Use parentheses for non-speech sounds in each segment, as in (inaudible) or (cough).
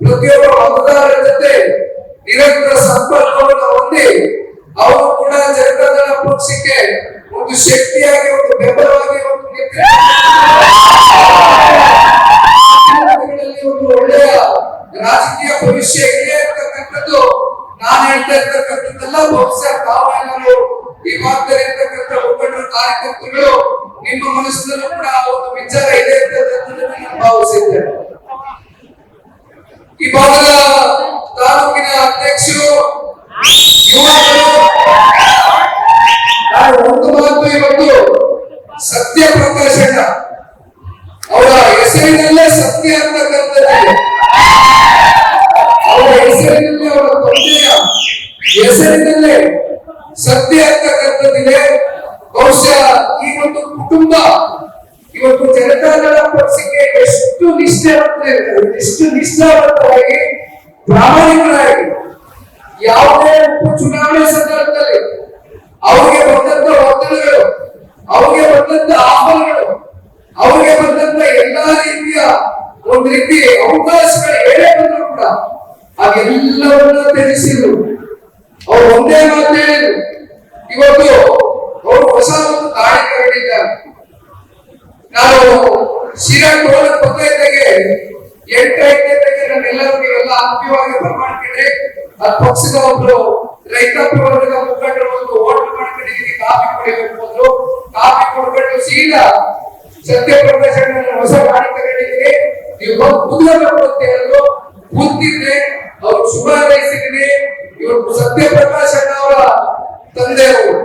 ಜನತಾದಳದ ಜೊತೆ ನಿರಂತರ ಸಂಪರ್ಕವನ್ನು ಹೊಂದಿ ಅವರು ಕೂಡ ಜನತಾದಳ ಪಕ್ಷಕ್ಕೆ ಒಂದು ಶಕ್ತಿಯಾಗಿ, ಒಂದು ಬೆಂಬಲವಾಗಿ ಒಂದು ಒಂದು ಒಳ್ಳೆಯ ರಾಜಕೀಯ ಭವಿಷ್ಯ ಇದೆ ಅಂತಕ್ಕಂಥದ್ದು ನಾನು ಹೇಳ್ತಾ ಇರ್ತಕ್ಕಂಥದ್ದೆಲ್ಲ. ಬಹುಶಃ ತಾವೆಲ್ಲರೂ ಈ ಭಾಗದಲ್ಲಿ ಇರ್ತಕ್ಕಂಥ ಮುಖಂಡರು, ಕಾರ್ಯಕರ್ತರುಗಳು ನಿಮ್ಮ ಮನಸ್ಸಿನಲ್ಲೂ ಕೂಡ ಒಂದು ವಿಚಾರ ಇದೆ. ಈ ಭಾಗದ ತಾಲೂಕಿನ ಅಧ್ಯಕ್ಷರು ನಾನು ಒಂದು ಮಾತು ಇವತ್ತು ಸತ್ಯ ಪ್ರಕಾಶಣ್ಣ ಅವರ ಹೆಸರಿನಲ್ಲೇ ಸತ್ಯ ಅಂತಕ್ಕಂಥದ್ದು. ಅವರ ಹೆಸರಿನಲ್ಲೇ ಅವರ ತಂದೆಯ ಹೆಸರಿನಲ್ಲೇ ಸತ್ಯ ಅಂತಕ್ಕಂಥದ್ದಿದೆ. ಬಹುಶಃ ಈ ಒಂದು ಕುಟುಂಬ ಇವತ್ತು ಜನತಾದಳ ಪಕ್ಷಕ್ಕೆ ಎಷ್ಟು ನಿಷ್ಠಾವಂತ ಎಷ್ಟು ನಿಷ್ಠಾವಂತರಾಗಿ ಪ್ರಾಮಾಣಿಕರಾಗಿ ಯಾವುದೇ ಚುನಾವಣೆ ಸಂದರ್ಭದಲ್ಲಿ ಅವರಿಗೆ ಬಂದಂತ ಒತ್ತಡಗಳು ಅವರಿಗೆ ಬಂದಂತ ಆಹ್ವಾನಗಳು, ಅವರಿಗೆ ಬಂದಂತ ಎಲ್ಲಾ ರೀತಿಯ ಒಂದು ರೀತಿ ಅವಕಾಶಗಳು ಹೇಳೇ ಬಂದರೂ ಕೂಡ ಹಾಗೆಲ್ಲವನ್ನ ತ್ಯಜಿಸಿದ್ರು. ಅವ್ರು ಒಂದೇ ಮಾತು ಹೇಳಿದ್ರು. ಇವತ್ತು ಅವರು ಹೊಸ ನಾನು ಶಿರಾ ಟೋಲ್ ಗೊತ್ತಾಯ್ತಾಗೆ ಎಂಟು ಐದನೇದಾಗೆ ನಮ್ಮೆಲ್ಲರಿಗೂ ನೀವೆಲ್ಲ ಆತ್ಮೀಯವಾಗಿ ಬರ್ಮಾಡ್ಕೊಂಡ್ರೆ ಆ ಪಕ್ಷದ ಒಬ್ರು ರೈತಾಪಿ ವರ್ಗದ ಮುಖಂಡರು ಒಂದು ಓಟ್ ಮಾಡ್ಕೊಂಡಿದ್ದೀನಿ ಕಾಫಿ ಕುಡಿಬೇಕು ಅಂದ್ರು. ಕಾಫಿ ಕುಡ್ಕೊಂಡು ಸೀದಾ ಸತ್ಯಪ್ರಕಾಶ ಹೊಸ ಮಾಡಿ ತಗೊಂಡಿದ್ದೀನಿ ನೀವು ಬಂದು ಕುದ್ರಬೇಕು ಅಂತ ಕೂತಿದ್ರೆ, ಅವ್ರು ಶುಭ ಇವರು ಸತ್ಯ ಸತ್ಯಪ್ರಕಾಶ ಅವರ ತಂದೆಯವರು.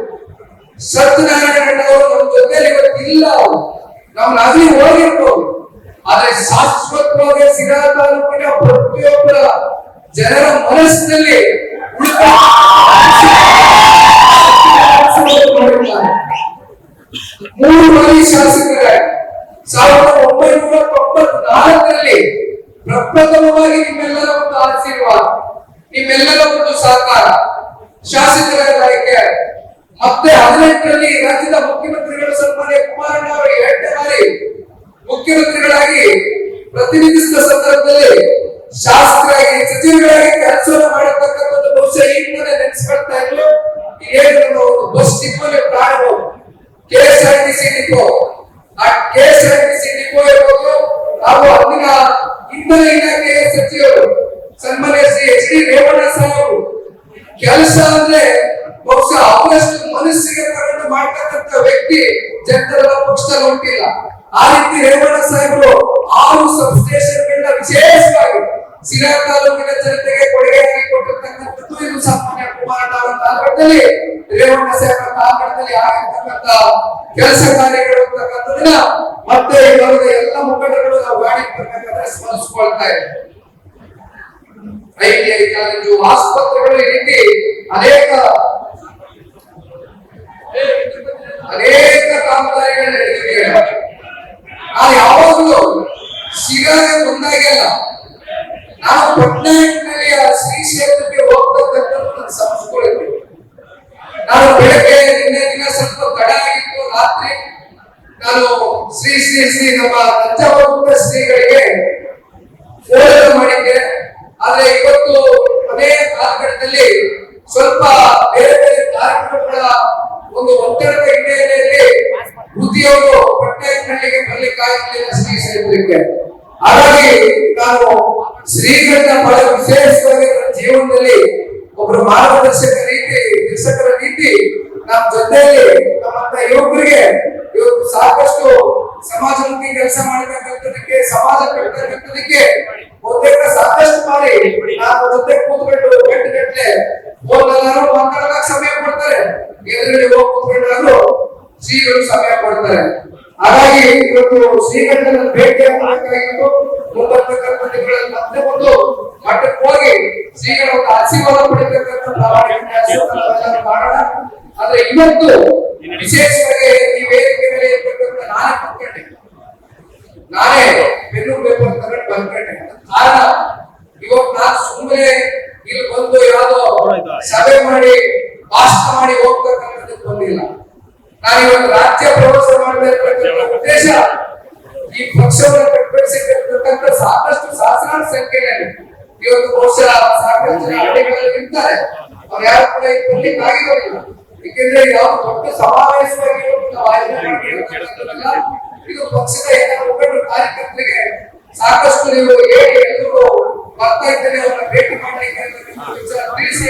ಸತ್ಯನಾರಾಯಣ ಅವರು ನಮ್ಮ ಜೊತೆಲಿ ಇವತ್ತಿಲ್ಲ ಅವರು. ನಾವು ಅಲ್ಲಿ ಹೋಗಿರ್ಬೋದು ಆದ್ರೆ ಶಾಶ್ವತವಾಗಿ ಸಿರಾ ತಾಲೂಕಿನ ಪ್ರತಿಯೊಬ್ಬರ ಜನರ ಮನಸ್ಸಿನಲ್ಲಿ (laughs) ಮೂರು ಬಾರಿ ಶಾಸಕರೇ, ಸಾವಿರದ ಒಂಬೈನೂರ ತೊಂಬತ್ನಾಲ್ಕರಲ್ಲಿ ಪ್ರಪ್ರಥಮವಾಗಿ ನಿಮ್ಮೆಲ್ಲರ ಒಂದು ಆಶೀರ್ವಾದ, ನಿಮ್ಮೆಲ್ಲರ ಒಂದು ಸಹಕಾರ. ಶಾಸಕರ ಆಯ್ಕೆ ಮತ್ತೆ ಹದಿನೆಂಟರಲ್ಲಿ ರಾಜ್ಯದ ಮುಖ್ಯಮಂತ್ರಿಗಳು ಸನ್ಮಾನ್ಯ ಕುಮಾರಣ್ಣ ಅವರು ಎರಡನೇ ಬಾರಿ ಮುಖ್ಯಮಂತ್ರಿಗಳಾಗಿ ಪ್ರತಿನಿಧಿಸಿದ ಸಂದರ್ಭದಲ್ಲಿ ಶಾಸಕರಾಗಿ ಸಚಿವರಾಗಿ ಕೆಲಸವನ್ನು ಮಾಡತಕ್ಕಂಥದ್ದು ಬಹುಶಃ ಈಗಲೇ ನೆನೆಸ್ಕೊಳ್ತಾ ಇದ್ರು ಏನು ಒಂದು ಬಸ್ ಡಿಪೋಲಿ ಕಾಣಬಹುದು K S R T C depot. ಆ K S R T C depot ಇರ್ಬೋದು. ಹಾಗೂ ಅಂದಿನ ಇಂಧನ ಇಲಾಖೆಯ ಸಚಿವರು ಸನ್ಮಾನ್ಯ ಶ್ರೀ ಎಚ್ ಡಿ ರೇವಣ್ಣ ಸಾಹೇಬರು ಕೆಲಸ ಅಂದ್ರೆ ಬಹುಶಃ ಅವನಷ್ಟು ಮನಸ್ಸಿಗೆ ತಗೊಂಡು ಮಾಡ್ತಕ್ಕಂಥ ವ್ಯಕ್ತಿ ಜನತಾದಳ ಪಕ್ಷದಲ್ಲಿ ಉಂಟಿಲ್ಲ ಆ ರೀತಿ ರೇವಣ್ಣ ಸಾಹೇಬರು ಆರು ಸಬ್ ಸ್ಟೇಷನ್ಗಳನ್ನ ವಿಶೇಷವಾಗಿ ಸಿರಾ ತಾಲೂಕಿನ ಜನತೆಗೆ ಕೊಡುಗೆ ಕೊಟ್ಟಿರ್ತಕ್ಕಂಥದ್ದು ಇದು ಸಾಮಾನ್ಯ ಕುಮಾರ ತಾಲೂಕಿನಲ್ಲಿ. ರೇವಣ್ಣ ಸಾಹೇಬರ ತಾಲೂಕಿನಲ್ಲಿ ಆಗಿರ್ತಕ್ಕಂಥ ಕೆಲಸ ಕಾರ್ಯಗಳು ಅಂತಕ್ಕಂಥದನ್ನ ಮತ್ತೆ ಇವರದ ಎಲ್ಲ ಮುಖಂಡಗಳು ನಾವು ಗಾಡಿ ಬರ್ತಕ್ಕಂಥ ಸ್ಮರಿಸ್ಕೊಳ್ತಾ ಇದ್ದಾರೆ ಐಟಿಐ ಕಾಲೇಜು, ಆಸ್ಪತ್ರೆಗಳು ಈ ರೀತಿ ಅನೇಕ ಅನೇಕ ಕಾಮಗಾರಿಗಳು ನಡೆದಿವೆ ನಾವು ಯಾವಾಗಲೂ ಸಿಗದೆ ಮುಂದಾಗಿಲ್ಲ ನಾವು ಪಟ್ನಾಯಕ್ನಲ್ಲಿ ಆ ಶ್ರೀ ಕ್ಷೇತ್ರಕ್ಕೆ ಹೋಗ್ತಕ್ಕಂಥದ್ದು ನನ್ನ ಸಂಸ್ಕೃತಿ ನಾನು ಬೆಳಗ್ಗೆ ನಿನ್ನೆ ದಿನ ಸ್ವಲ್ಪ ತಡ ಆಗಿತ್ತು, ರಾತ್ರಿ ನಾನು ಶ್ರೀ ಶ್ರೀ ಶ್ರೀ ನಮ್ಮ ತಂಜಾವೂರು ಶ್ರೀಗಳಿಗೆ ಫೋನ್ ಮಾಡಿದ್ದೆ. ಆದ್ರೆ ಇವತ್ತು ಅದೇ ಕಾಲಘಟ್ಟದಲ್ಲಿ ಸ್ವಲ್ಪ ಬೇರೆ ಬೇರೆ ಕಾರ್ಯಕ್ರಮಗಳ ಒಂದು ಒತ್ತಡದ ಹಿನ್ನೆಲೆಯಲ್ಲಿ ಉದ್ಯೋಗ ಪಟ್ಟಣಗಳಿಗೆ ಬರ್ಲಿಕ್ಕಾಗಲಿಲ್ಲ ಶ್ರೀ ಕ್ಷೇತ್ರಕ್ಕೆ ಹಾಗಾಗಿ ನಾನು ಶ್ರೀಗಳನ್ನ ಬಹಳ ವಿಶೇಷವಾಗಿ ನನ್ನ ಜೀವನದಲ್ಲಿ ಒಬ್ಬರು ಮಾರ್ಗದರ್ಶಕ ರೀತಿ ನಿರ್ಸಕರ ರೀತಿ ನಮ್ಮ ಜೊತೆಯಲ್ಲಿ ನಮ್ಮಂತ ಯುವಕರಿಗೆ ಇವತ್ತು ಸಾಕಷ್ಟು ಸಮಾಜಮುಖಿ ಕೆಲಸ ಮಾಡತಕ್ಕಂಥದಕ್ಕೆ, ಸಮಾಜ ಕಟ್ಟತಕ್ಕಂಥದಕ್ಕೆ ಬಹುತೇಕ ಸಾಕಷ್ಟು ಬಾರಿ ನಾನು ಜೊತೆ ಕೂತ್ಕೊಂಡು ಗಂಟೆ ಗಂಟೆ ಹೋದಲ್ಲಾರು ಮಾತಾಡೋದಕ್ಕೆ ಸಮಯ ಕೊಡ್ತಾರೆ. ಎದುರುಗಡೆ ಹೋಗಿ ಸಿಹಿಗಳು ಶ್ರೀಗಳು ಸಮಯ ಕೊಡ್ತಾರೆ ಹಾಗಾಗಿ ಇವತ್ತು ಶ್ರೀಗಂಧನ ಭೇಟಿ ಆಗಬೇಕಾಗಿತ್ತು ಮುಂಬರ್ತಕ್ಕಂಥ ಒಂದು ಮಠಕ್ಕೆ ಹೋಗಿ ಶ್ರೀಗಳ ಒಂದು ಆಶೀರ್ವಾದ ಕೆಲಸವನ್ನ ಮಾಡೋಣ. ಆದ್ರೆ ಇವತ್ತು ವಿಶೇಷವಾಗಿ ಈ ವೇದಿಕೆ ಮೇಲೆ ಇರ್ತಕ್ಕಂಥ ನಾನೇ ಕೂತ್ಕೊಂಡೆ ನಾನೇ ಪೆನ್ನು ಪೇಪರ್ ತಗೊಂಡು ಬಂದ್ಕೊಂಡೆ ಕಾರಣ, ಇವತ್ತು ನಾನು ಸುಮ್ಮನೆ ಇಲ್ಲಿ ಬಂದು ಯಾವ್ದೋ ಸಭೆ ಮಾಡಿ ಭಾಷಣ ಮಾಡಿ ಹೋಗ್ತಕ್ಕಂಥದ್ದು ಬಂದಿಲ್ಲ ನಾನು ಇವತ್ತು ರಾಜ್ಯ ಪ್ರವಾಸ ಮಾಡಬೇಕಂತ ಉದ್ದೇಶ, ಈ ಪಕ್ಷವನ್ನು ಕಟ್ಟಬೇಕಿರ್ತಕ್ಕಂಥ ಸಾಕಷ್ಟು ಸಹಸ್ರಾರು ಸಂಖ್ಯೆಯಲ್ಲಿ ಇವತ್ತು ಬಹುಶಃ ಸಾಕಷ್ಟು ಹಳ್ಳಿಗಳಲ್ಲಿ ಇರ್ತಾರೆ ಅವ್ರು ಯಾರು ಕೂಡ ಇಲ್ಲಿ ಬರ್ಲಿಕ್ಕೆ ಆಗಿರೋದಿಲ್ಲ. ಏಕೆಂದ್ರೆ ಯಾವ ದೊಡ್ಡ ಸಮಾವೇಶವಾಗಿ ಇದು ಪಕ್ಷದ ಮುಖಂಡರು ಕಾರ್ಯಕರ್ತರಿಗೆ ಸಾಕಷ್ಟು ನೀವು ಹೇಳಿ ಎಲ್ಲರೂ ಬರ್ತಾ ಇದ್ದೇನೆ ಅವರನ್ನ ಭೇಟಿ ಮಾಡಲಿಕ್ಕೆ ತಿಳಿಸಿ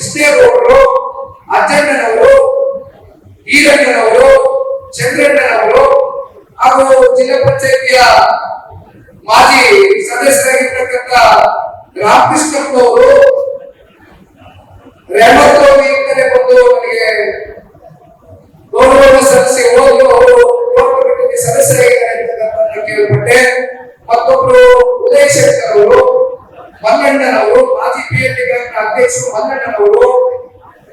ಮುಖಂಡರು ಕೃಷ್ಣೇಗೌಡರು ಅಜ್ಜಣ್ಣನವರು ಈರಣ್ಣನವರು, ಚಂದ್ರಣ್ಣನವರು ಹಾಗೂ ಜಿಲ್ಲಾ ಪಂಚಾಯತಿಯ ಮಾಜಿ ಸದಸ್ಯರಾಗಿರ್ತಕ್ಕಂಥ ರಾಮಕೃಷ್ಣಪ್ಪನವರು ರೆಹಮತ್ ಅವರು ಈ ಕಡೆ ಬಂದು ನನಗೆ ಗೌರವ ಸದಸ್ಯ ಹೋಗಿ ಅವರು ಸದಸ್ಯರಾಗಿದ್ದಾರೆ ಕೇಳ್ಪಟ್ಟೆ. ಮತ್ತೊಬ್ರು ಉದಯ ಶಂಕರ್ ಅವರು ಮಲ್ಲಣ್ಣನವರು ಮಾಜಿ ಪಿಎಲ್ಡಿ ಬ್ಯಾಂಕ್ ಅಧ್ಯಕ್ಷರು ಮಲ್ಲಣ್ಣನವರು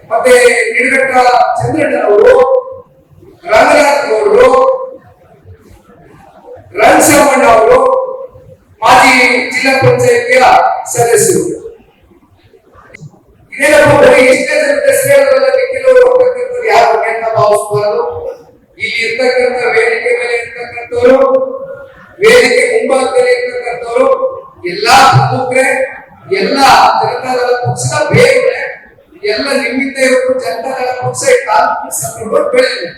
ಮತ್ತೆ ನಿಡಗಟ್ಟ ಚಂದ್ರಣ್ಣನವರು ರಂಗನಾಥ್ ಗೌಡರು ರಣಸಮ್ಮಣ್ಣ ಅವರು ಮಾಜಿ ಜಿಲ್ಲಾ ಪಂಚಾಯತಿಯ ಸದಸ್ಯರು ಇದೇನಪ್ಪ ಬರೀ ಇಷ್ಟೇ ಜನ ಹೆಸರು ಹೇಳೋದ್ರಲ್ಲಿ ಕೆಲವರು ಹೋಗ್ತಕ್ಕಂಥವ್ರು ಯಾರು ಬಗ್ಗೆ ಅಂತ ಭಾವಿಸಬಾರದು ಇಲ್ಲಿ ಇರ್ತಕ್ಕಂಥ ವೇದಿಕೆ ಮೇಲೆ ಇರ್ತಕ್ಕಂಥವ್ರು ವೇದಿಕೆ ಮುಂಭಾಗದಲ್ಲಿ ಇರ್ತಕ್ಕಂಥವ್ರು ಎಲ್ಲಾ ಪ್ರಮುಖರೇ ಎಲ್ಲ ಜನತಾದಳ ಪಕ್ಷದ ಬೇರೆ ಎಲ್ಲ ನಿಮ್ಮಿಂದ ಇವತ್ತು ಜನತಾದಳ ಪಕ್ಷ ಕಾಲ್ ಬೆಳೆದಿದೆ